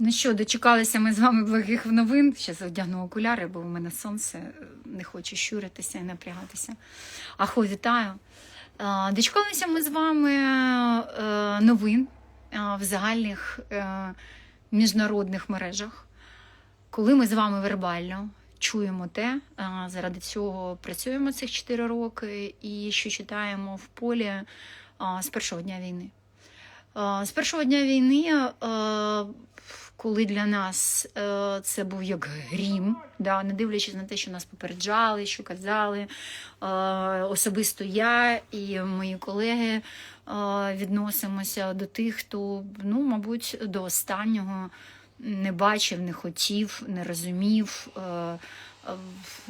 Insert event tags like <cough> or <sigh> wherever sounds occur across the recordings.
Ну що, дочекалися ми з вами благих новин. Зараз одягну окуляри, бо в мене сонце е, не хоче щуритися і напрягатися. Ахо, вітаю. Е, Дочекалися ми з вами е, новин в загальних міжнародних мережах, коли ми з вами вербально чуємо те, заради цього працюємо цих 4 роки, і що читаємо в полі з першого дня війни. З першого дня війни, коли для нас е, це був як грім, да, не дивлячись на те, що нас попереджали, що казали, е, особисто я і мої колеги е, відносимося до тих, хто, ну, мабуть, до останнього не бачив, не хотів, не розумів. е,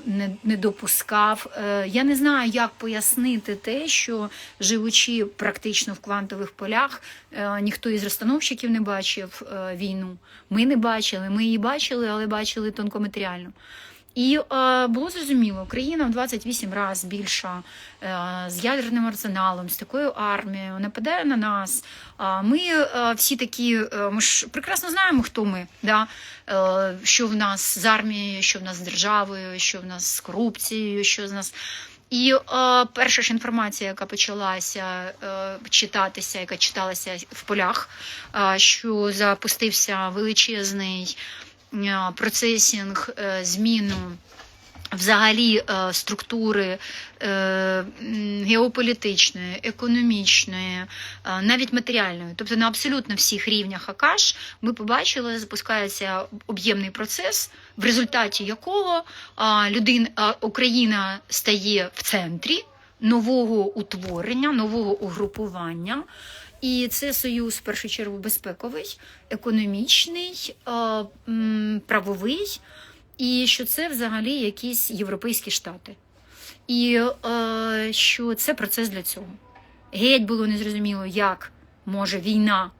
Не, не допускав. Е, Я не знаю, як пояснити те, що живучи практично в квантових полях, е, ніхто із розстановщиків не бачив е, війну. Ми не бачили, ми її бачили, але бачили тонкоматеріально. І е, було зрозуміло, Україна в 28 разів більша е, з ядерним арсеналом, з такою армією, нападає на нас. А ми е, всі такі, е, ми ж прекрасно знаємо, хто ми, да? е, що в нас з армією, що в нас з державою, що в нас з корупцією, що з нас. І е, перша ж інформація, яка почалася е, читатися, яка читалася в полях, е, що запустився величезний е, процесінг е, зміну взагалі е, структури е, геополітичної, економічної, е, навіть матеріальної, тобто на абсолютно всіх рівнях АКАШ ми побачили, запускається об'ємний процес, в результаті якого а, людин, а, Україна стає в центрі нового утворення, нового угрупування. І це союз в першу чергу безпековий, економічний, е, правовий, і що це взагалі якісь європейські штати. І е, що це процес для цього. Геть було незрозуміло, як може війна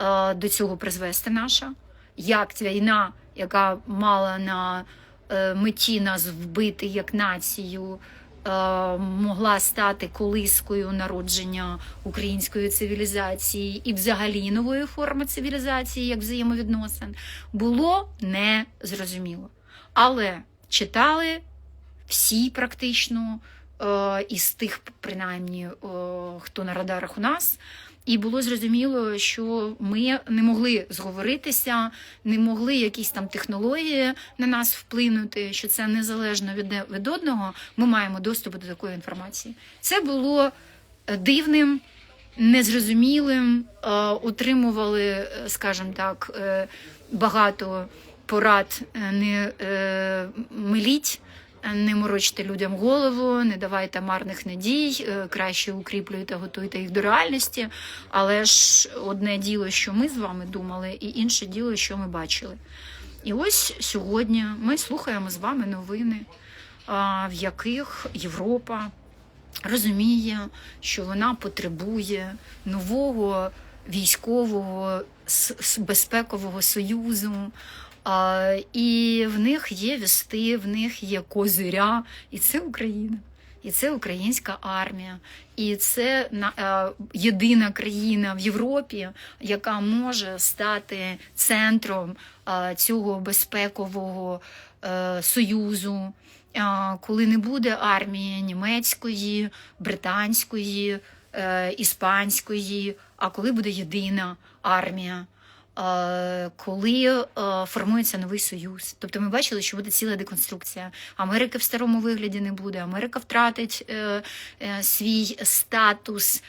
е, до цього призвести наша, як ця війна, яка мала на меті нас вбити як націю, могла стати колискою народження української цивілізації і взагалі нової форми цивілізації, як взаємовідносин, було незрозуміло. Але читали всі практично е, із тих, принаймні, е, хто на радарах у нас. І було зрозуміло, що ми не могли зговоритися, не могли якісь там технології на нас вплинути, що це незалежно від, від одного, ми маємо доступ до такої інформації. Це було е, дивним, незрозумілим, е, отримували, е, скажімо так, е, багато порад е, не е, миліть. Не морочте людям голову, не давайте марних надій, е, краще укріплюйте, готуйте їх до реальності. Але ж одне діло, що ми з вами думали, і інше діло, що ми бачили. І ось сьогодні ми слухаємо з вами новини, в яких Європа розуміє, що вона потребує нового військового безпекового союзу. І в них є вісти, в них є козиря, і це Україна. І це українська армія, і це е, єдина країна в Європі, яка може стати центром е, цього безпекового е, союзу, коли не буде армії німецької, британської, іспанської, а коли буде єдина армія. Е, Коли е, формується новий союз, тобто ми бачили, що буде ціла деконструкція. Америки в старому вигляді не буде. Америка втратить е, свій статус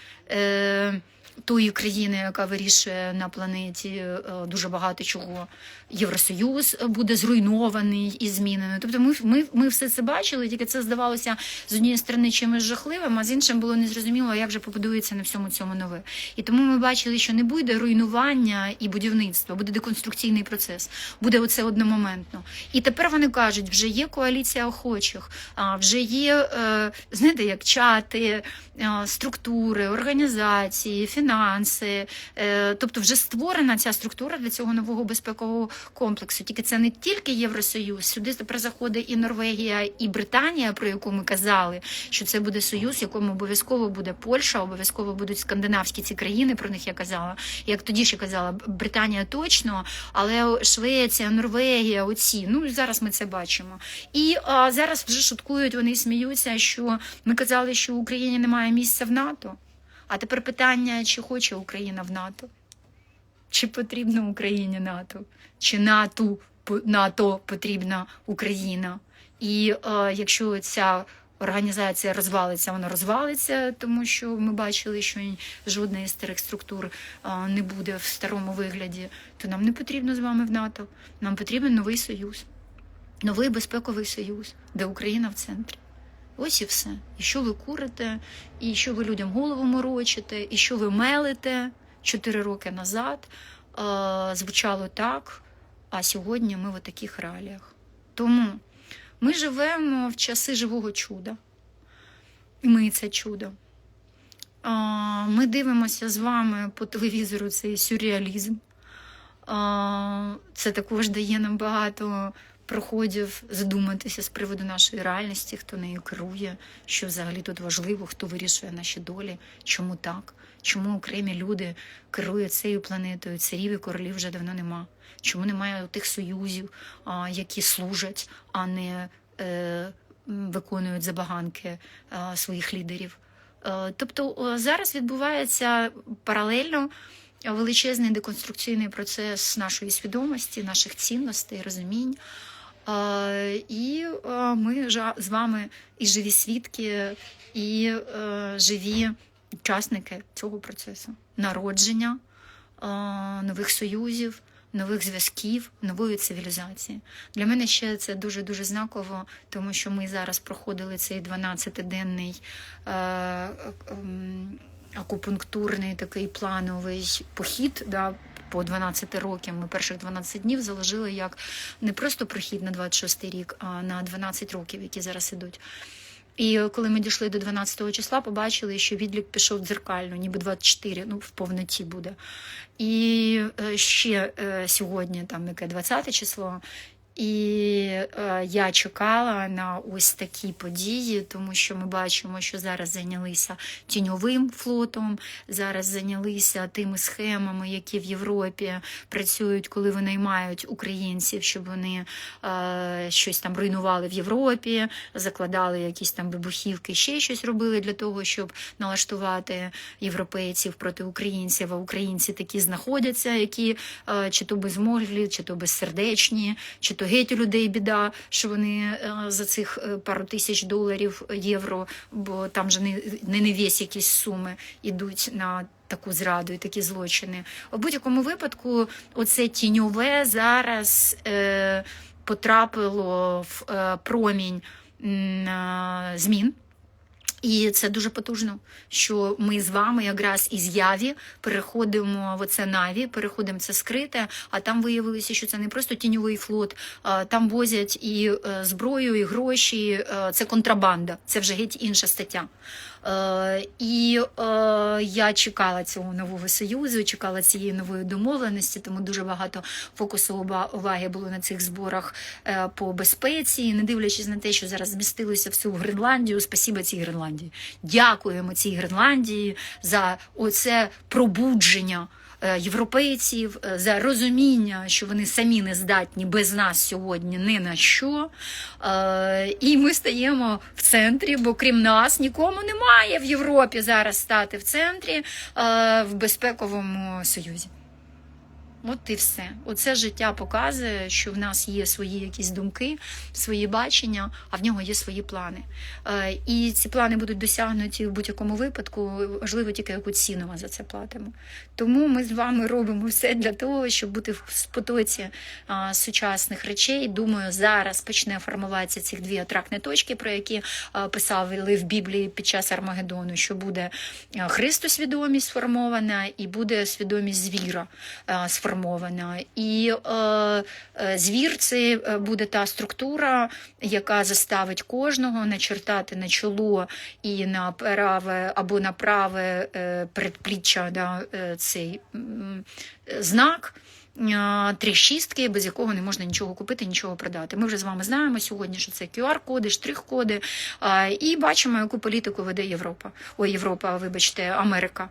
тої країни, яка вирішує на планеті дуже багато чого. Євросоюз буде зруйнований і змінений. Тобто, ми, ми, ми все це бачили, тільки це здавалося з однієї сторони чимось жахливим, а з іншим було незрозуміло, як же побудується на всьому цьому нове. І тому ми бачили, що не буде руйнування і будівництва, буде деконструкційний процес, буде оце одномоментно. І тепер вони кажуть, вже є коаліція охочих, а, вже є, е, знаєте, як чати, е, структури, організації, фінанси. Е, Тобто вже створена ця структура для цього нового безпекового комплексу. Тільки це не тільки Євросоюз, сюди тепер заходить і Норвегія, і Британія, про яку ми казали, що це буде союз, в якому обов'язково буде Польща, обов'язково будуть скандинавські ці країни, про них я казала. Як тоді ще казала, Британія точно, але Швеція, Норвегія, оці. Ну зараз ми це бачимо. І а, зараз вже шуткують, вони сміються, що ми казали, що в Україні немає місця в НАТО. А тепер питання, чи хоче Україна в НАТО? Чи потрібно Україні НАТО? Чи НАТО, НАТО потрібна Україна? І е, якщо ця організація розвалиться, вона розвалиться, тому що ми бачили, що жодна із старих структур е, не буде в старому вигляді, то нам не потрібно з вами в НАТО. Нам потрібен новий союз, новий безпековий союз, де Україна в центрі. Ось і все. І що ви курите, і що ви людям голову морочите, і що ви мелите чотири роки назад е, звучало так, а сьогодні ми в таких реаліях. Тому ми живемо в часи живого чуда. І ми це чудо. А, Ми дивимося з вами по телевізору цей сюрреалізм. А, Це також дає нам багато проходів задуматися з приводу нашої реальності, хто нею керує, що взагалі тут важливо, хто вирішує наші долі, чому так, чому окремі люди керують цією планетою, царів і королів вже давно нема. Чому немає тих союзів, які служать, а не е, виконують забаганки своїх лідерів? Е, Тобто зараз відбувається паралельно величезний деконструкційний процес нашої свідомості, наших цінностей, розумінь. І ми з вами і живі свідки, і е, живі учасники цього процесу народження нових союзів, нових зв'язків, нової цивілізації. Для мене ще це дуже дуже знаково, тому що ми зараз проходили цей 12-денний е, ем, акупунктурний такий плановий похід. Да, по 12 років ми перших 12 днів заложили як не просто прохід на 26 рік, а на 12 років, які зараз ідуть. І коли ми дійшли до 12 числа, побачили, що відлік пішов дзеркально, ніби 24, ну в повноті буде. І е, ще е, сьогодні, там яке 20 число. І е, я чекала на ось такі події, тому що ми бачимо, що зараз зайнялися тіньовим флотом, зараз зайнялися тими схемами, які в Європі працюють, коли винаймають українців, щоб вони е, щось там руйнували в Європі, закладали якісь там вибухівки, ще щось робили для того, щоб налаштувати європейців проти українців. А українці такі знаходяться, які е, чи то безмоглі, чи то безсердечні, чи то геть у людей біда, що вони е, за цих е, пару тисяч доларів євро, бо там же не, не не весь якісь суми ідуть на. Таку зраду і такі злочини. У будь-якому випадку, оце тіньове зараз е, потрапило в е, промінь е, змін. І це дуже потужно, що ми з вами якраз із яві переходимо в оце наві, переходимо це скрите. А там виявилося, що це не просто тіньовий флот, там возять і е, зброю, і гроші. е, Це контрабанда, це вже геть інша стаття. Е, І я чекала цього нового союзу, чекала цієї нової домовленості, тому дуже багато фокусу уваги було на цих зборах по безпеці, не дивлячись на те, що зараз змістилося всю Гренландію. Спасіба цій Гренландії. Дякуємо цій Гренландії за оце пробудження. е, Європейців е, за розуміння, що вони самі не здатні без нас сьогодні ні на що. Е, І ми стаємо в центрі, бо крім нас нікому немає в Європі зараз стати в центрі в безпековому союзі. От і все. Оце життя показує, що в нас є свої якісь думки, свої бачення, а в нього є свої плани. Е, І ці плани будуть досягнуті в будь-якому випадку. Важливо тільки яку ціну ми за це платимо. Тому ми з вами робимо все для того, щоб бути в потоці сучасних речей. Думаю, зараз почне формуватися ці дві атрактні точки, про які а, писали в Біблії під час Армагеддону, що буде а, Христосвідомість сформована і буде свідомість звіра сформована. Сформована. І е, е, звір це е, буде та структура, яка заставить кожного начертати на чоло і на праве або на праве е, передпліччя да, цей знак. Три шістки, без якого не можна нічого купити, нічого продати. Ми вже з вами знаємо сьогодні, що це QR-коди, штрих-коди, і бачимо, яку політику веде Європа. Ой, Європа, вибачте, Америка.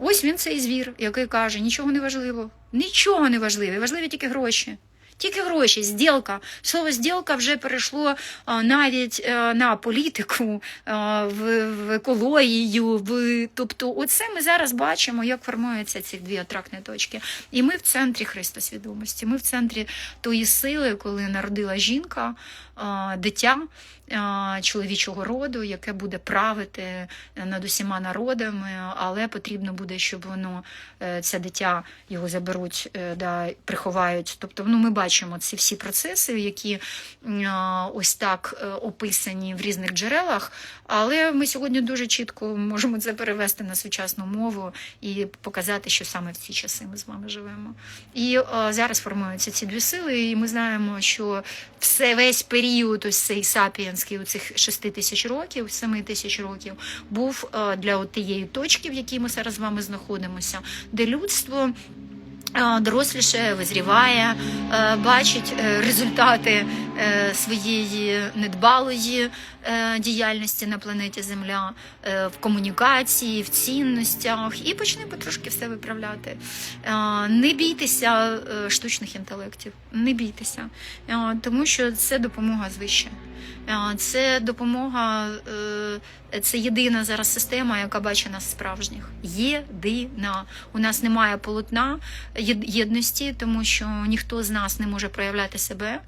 Ось він цей звір, який каже: нічого не важливо, нічого не важливо, важливі тільки гроші. Тільки гроші, зділка. Слово зділка вже перейшло навіть на політику, в, в екологію. В... Тобто, оце ми зараз бачимо, як формуються ці дві атрактні точки. І ми в центрі Христа свідомості. Ми в центрі тої сили, коли народила жінка, дитя чоловічого роду, яке буде правити над усіма народами, але потрібно буде, щоб воно е, це дитя його заберуть, е, да, приховають. Тобто, ну, ми бачимо ці всі процеси, які ось так е, описані в різних джерелах. Але ми сьогодні дуже чітко можемо це перевести на сучасну мову і показати, що саме в ці часи ми з вами живемо. І е, зараз формуються ці дві сили, і ми знаємо, що все весь період ось цей сапієнський, у цих 6 тисяч років, 7 тисяч років, був е, для тієї точки, в якій ми зараз з вами знаходимося, де людство. Доросліше визріває, е, бачить е, результати своєї недбалої е, діяльності на планеті Земля е, в комунікації, в цінностях і почне потрошки все виправляти. Е, Не бійтеся е, штучних інтелектів, не бійтеся, Е, тому що це допомога звище. Е, Це допомога, е, це єдина зараз система, яка бачить нас справжніх. Єдина. У нас немає полотна єдності, тому що ніхто з нас не може проявляти себе.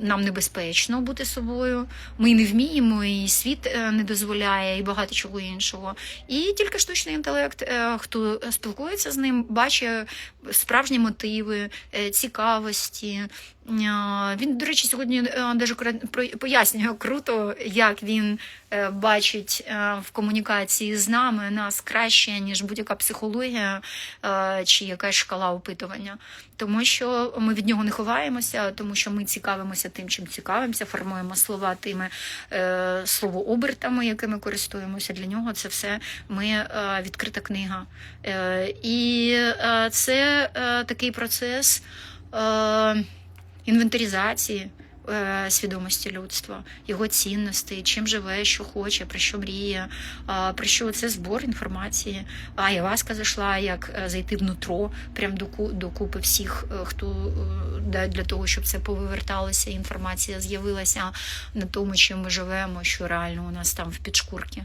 Нам небезпечно бути собою. Ми не вміємо, і світ е, не дозволяє, і багато чого іншого. І тільки штучний інтелект, е, хто спілкується з ним, бачить справжні мотиви, е, цікавості. Він, до речі, сьогодні е, дуже пояснює круто, як він е, бачить е, в комунікації з нами нас краще, ніж будь-яка психологія чи якась шкала опитування. Тому що ми від нього не ховаємося, тому що ми цікавимося тим, чим цікавимося, формуємо слова тими словообертами, якими користуємося. Для нього це все ми відкрита книга. І це такий процес. Е, інвентаризації е, свідомості людства, його цінностей, чим живе, що хоче, про що мріє, а, про що це збор інформації. А Іваска зайшла, як е, зайти внутро, прям до, до купи всіх, е, хто е, для того, щоб це повиверталося, інформація з'явилася на тому, чим ми живемо, що реально у нас там в підшкурці.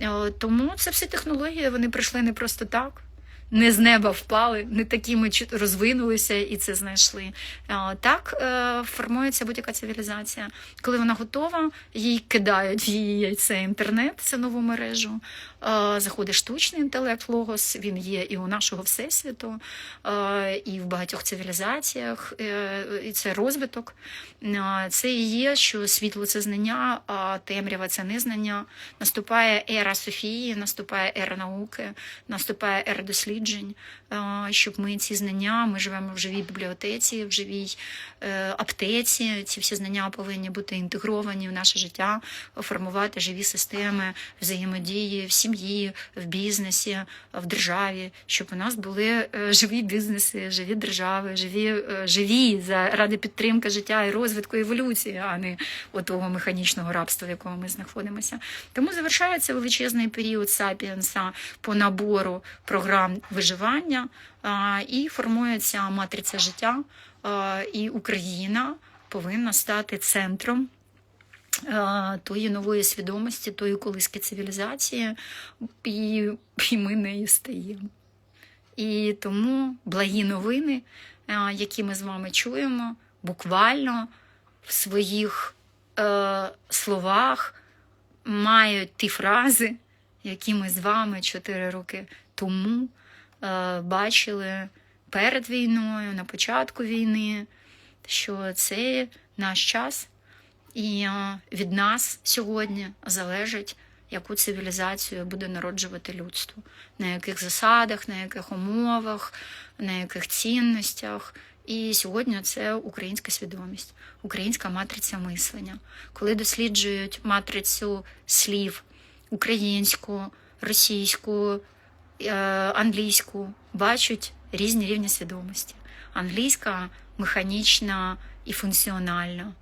Е, Тому це всі технології, вони прийшли не просто так не з неба впали, не такі ми чу- розвинулися і це знайшли. Так е, формується будь-яка цивілізація. Коли вона готова, їй кидають в її яйце інтернет, це нову мережу. Е, Заходить штучний інтелект, логос, він є і у нашого всесвіту, е, і в багатьох цивілізаціях. е, І це розвиток. Це і є, що світло це знання, а темрява це незнання. Наступає ера Софії, наступає ера науки, наступає ера досліджень, щоб ми ці знання, ми живемо в живій бібліотеці, в живій аптеці. Ці всі знання повинні бути інтегровані в наше життя, формувати живі системи взаємодії в сім'ї, в бізнесі, в державі, щоб у нас були е, живі бізнеси, живі держави, живі, е, живі заради підтримки життя і розвитку еволюції, а не отого механічного рабства, в якому ми знаходимося. Тому завершається величезний період сапіенса по набору програм виживання і формується матриця життя, і Україна повинна стати центром. Е, Тої нової свідомості, тої колиски цивілізації, і, і ми нею стаємо. І тому благі новини, е, які ми з вами чуємо, буквально в своїх е, словах мають ті фрази, які ми з вами чотири роки тому е, бачили перед війною, на початку війни, що це наш час, і е, від нас сьогодні залежить, яку цивілізацію буде народжувати людство, на яких засадах, на яких умовах, на яких цінностях. І сьогодні це українська свідомість, українська матриця мислення. Коли досліджують матрицю слів українську, російську, е, англійську, бачать різні рівні свідомості. Англійська механічна і функціональна.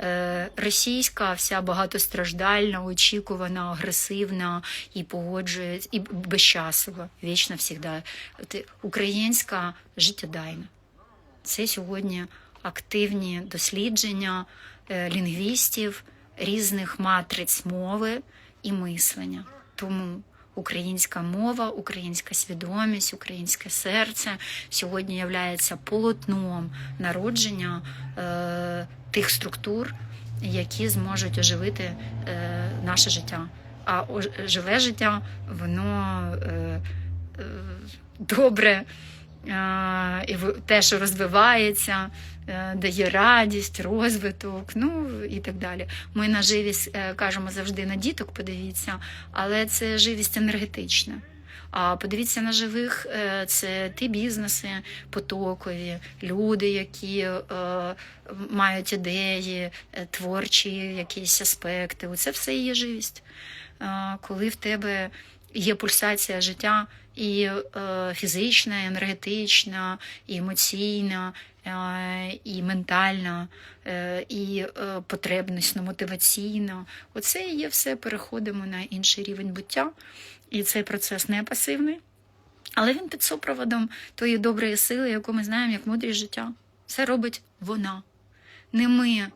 Е, Російська вся багатостраждальна, очікувана, агресивна і погоджується, і безчасова, вічно. От Українська життєдайна. Це сьогодні активні дослідження е, лінгвістів різних матриць мови і мислення. Тому українська мова, українська свідомість, українське серце сьогодні є полотном народження е, тих структур, які зможуть оживити е, наше життя. А живе життя, воно е, е, добре і в- те, що розвивається, е, дає радість, розвиток, ну і так далі. Ми на живість е, кажемо завжди на діток, подивіться, але це живість енергетична. А подивіться на живих, е, це ті бізнеси потокові, люди, які е, мають ідеї, творчі якісь аспекти. Це все є живість. Е, Коли в тебе є пульсація життя і е, фізична, і енергетична, і емоційна, е, і ментальна, е, і потребнісно мотиваційна. Оце і є все. Переходимо на інший рівень буття. І цей процес не пасивний, але він під супроводом тої доброї сили, яку ми знаємо як мудрість життя. Це робить вона. Не ми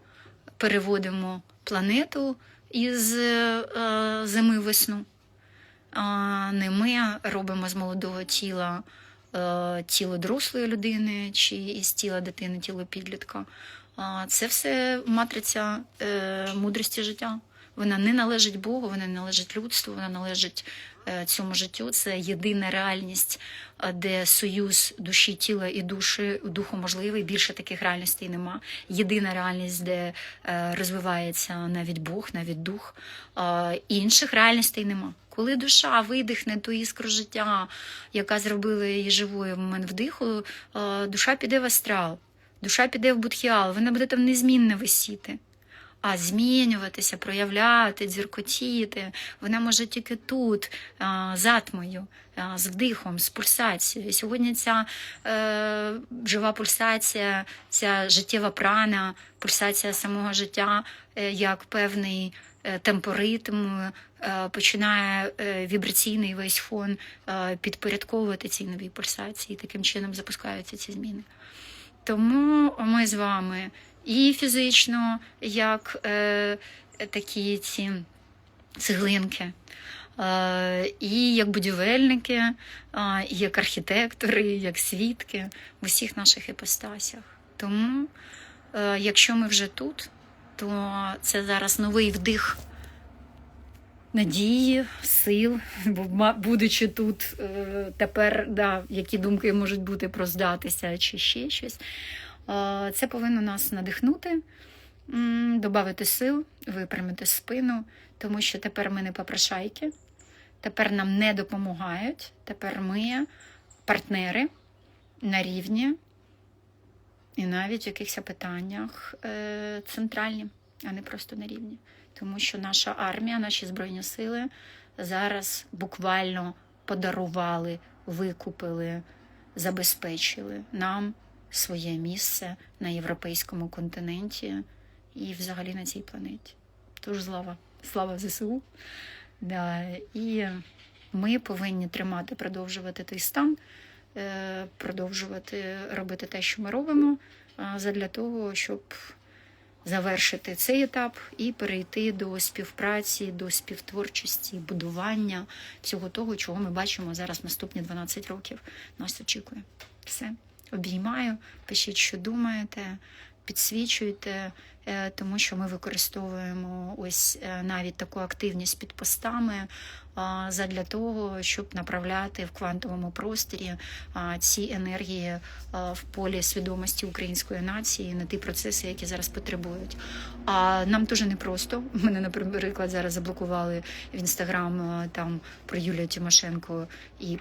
переводимо планету із зими весну. Не ми робимо з молодого тіла е, тіло дорослої людини чи із тіла дитини тіло підлітка. Це все матриця е, мудрості життя. Вона не належить Богу, вона не належить людству, вона належить е, цьому життю. Це єдина реальність, е, де союз душі, тіла і душі духу можливий. Більше таких реальностей нема. Єдина реальність, де е, розвивається навіть Бог, навіть дух. Інших реальностей нема. Коли душа видихне ту іскру життя, яка зробила її живою в момент вдиху, душа піде в астрал, душа піде в будхіал, вона буде там незмінно висіти. А змінюватися, проявляти, дзюркотіти, вона може тільки тут, а, з вдихом, з пульсацією. І сьогодні ця е, жива пульсація, ця життєва прана, пульсація самого життя, е, як певний е, темпоритм, е, починає вібраційний весь фон підпорядковувати цій новій пульсації, таким чином запускаються ці зміни. Тому ми з вами і фізично, як е, такі ці цеглинки, е, і як будівельники, е, і як архітектори, як свідки в усіх наших іпостасях. Тому, е, якщо ми вже тут, то це зараз новий вдих надії, сил, будучи тут, тепер да, які думки можуть бути про здатися чи ще щось. Е, Це повинно нас надихнути, додати сил, випрямити спину, тому що тепер ми не попрошайки, тепер нам не допомагають, тепер ми партнери на рівні і навіть в якихось питаннях е, центральні, а не просто на рівні. Тому що наша армія, наші збройні сили зараз буквально подарували, викупили, забезпечили нам своє місце на європейському континенті і взагалі на цій планеті. Тож слава, слава ЗСУ. Да. І ми повинні тримати, продовжувати той стан, е, продовжувати робити те, що ми робимо, а, задля того, щоб завершити цей етап і перейти до співпраці, до співтворчості, будування всього того, чого ми бачимо зараз наступні 12 років. Нас очікує. Все. Обіймаю, пишіть, що думаєте. підсвічуйте, е, тому що ми використовуємо ось е, навіть таку активність під постами а, задля того, щоб направляти в квантовому просторі ці енергії в полі свідомості української нації на ті процеси, які зараз потребують. А нам дуже непросто. Мене, наприклад, зараз заблокували в інстаграм е, там про Юлію Тимошенко і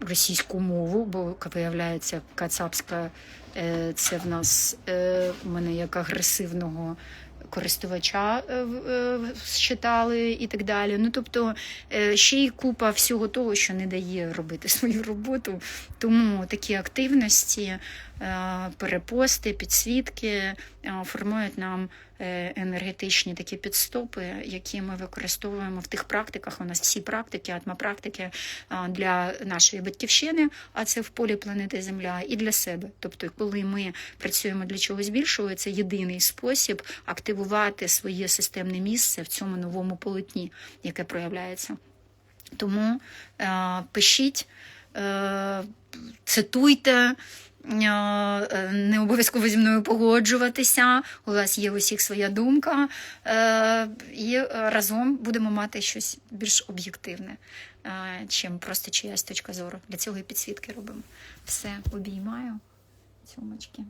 російську мову, бо виявляється, кацапська е, це в нас в мене як агресивного користувача е, е, считали і так далі. Ну тобто е, ще й купа всього того, що не дає робити <laughs> свою роботу. Тому такі активності, е, перепости, підсвітки е, формують нам е, енергетичні такі підстопи, які ми використовуємо в тих практиках. У нас всі практики, атмопрактики для нашої батьківщини, а це в полі планети Земля, і для себе. Тобто, коли ми працюємо для чогось більшого, це єдиний спосіб активувати своє системне місце в цьому новому полотні, яке проявляється. Тому е, пишіть, е, цитуйте. Е, Не обов'язково зі мною погоджуватися. У вас є усіх своя думка, е, і разом будемо мати щось більш об'єктивне, е, чим просто чиясь точка зору. Для цього і підсвітки робимо. Все, обіймаю. Цьомочки.